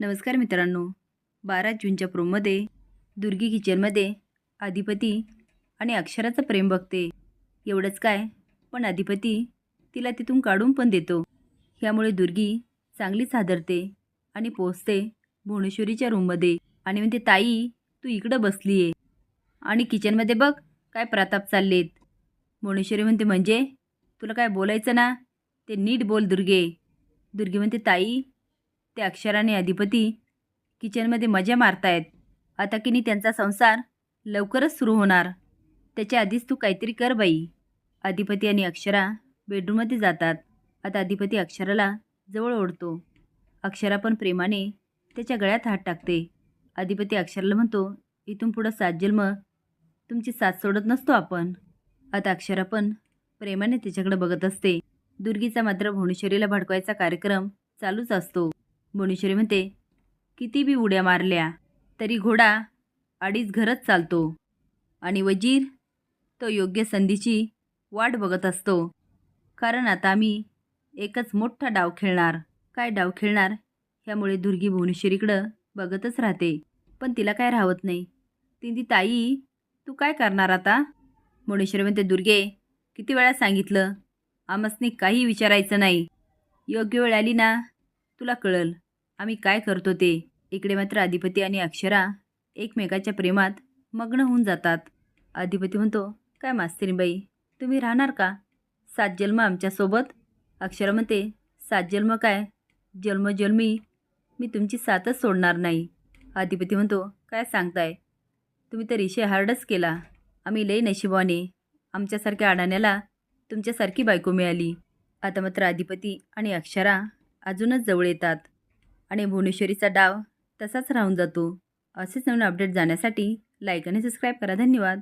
नमस्कार मित्रांनो. बारा जूनच्या प्रोमध्ये दुर्गी किचनमध्ये अधिपती आणि अक्षराचं प्रेम बघते. एवढंच काय पण अधिपती तिला तिथून काढून पण देतो. ह्यामुळे दुर्गी चांगलीच हादरते आणि पोचते भुवनेश्वरीच्या रूममध्ये आणि म्हणते ताई तू इकडं बसली आहे आणि किचनमध्ये बघ काय प्रताप चाललेत. भुवनेश्वरी म्हणते म्हणजे? तुला काय बोलायचं ना? ते नीट बोल दुर्गे. दुर्गे म्हणते ताई ते अक्षराने अधिपती किचनमध्ये मजा मारतायत. आता की त्यांचा संसार लवकरच सुरू होणार. त्याच्या आधीच तू काहीतरी कर बाई. अधिपती आणि अक्षरा बेडरूममध्ये जातात. आता अधिपती अक्षराला जवळ ओढतो. अक्षरा पण प्रेमाने त्याच्या गळ्यात हात टाकते. अधिपती अक्षराला म्हणतो इथून पुढं सात जन्म तुमची साथ सोडत नसतो आपण. आता अक्षरा पण प्रेमाने त्याच्याकडे बघत असते. दुर्गीचा मात्र भुवनेश्वरीला भडकवायचा कार्यक्रम चालूच असतो. भुवनेश्वरी म्हणते किती बी उड्या मारल्या तरी घोडा अडीच घरच चालतो. आणि वजीर तो योग्य संधीची वाट बघत असतो. कारण आता आम्ही एकच मोठा डाव खेळणार. काय डाव खेळणार? ह्यामुळे दुर्गी भुवनेश्वरीकडं बघतच राहते. पण तिला काय राहत नाही. ती ती ताई तू काय करणार आता? भुवनेश्वरी म्हणते दुर्गे किती वेळा सांगितलं? आमसने काही विचारायचं नाही. योग्य वेळ आली ना तुला कळल. आम्ही काय करतो ते? इकडे मात्र अधिपती आणि अक्षरा एकमेकाच्या प्रेमात मग्न होऊन जातात. अधिपती म्हणतो काय मास्तरीबाई तुम्ही राहणार का? सात जन्म आमच्यासोबत अक्षरा म्हणते सात जन्म काय? जन्मजन्मी मी तुमची साथच सोडणार नाही. अधिपती म्हणतो काय सांगताय? तुम्ही तर इशे हार्डच केला. आम्ही लय नशिबाने आमच्यासारख्या अडाण्याला तुमच्यासारखी बायको मिळाली. आता मात्र अधिपती आणि अक्षरा अजूनच जवळ येतात. आणि भुवनेश्वरीचा डाव तसाच राहून जातो. असेच नवीन अपडेट जाण्यासाठी लाईक आणि सबस्क्राईब करा. धन्यवाद.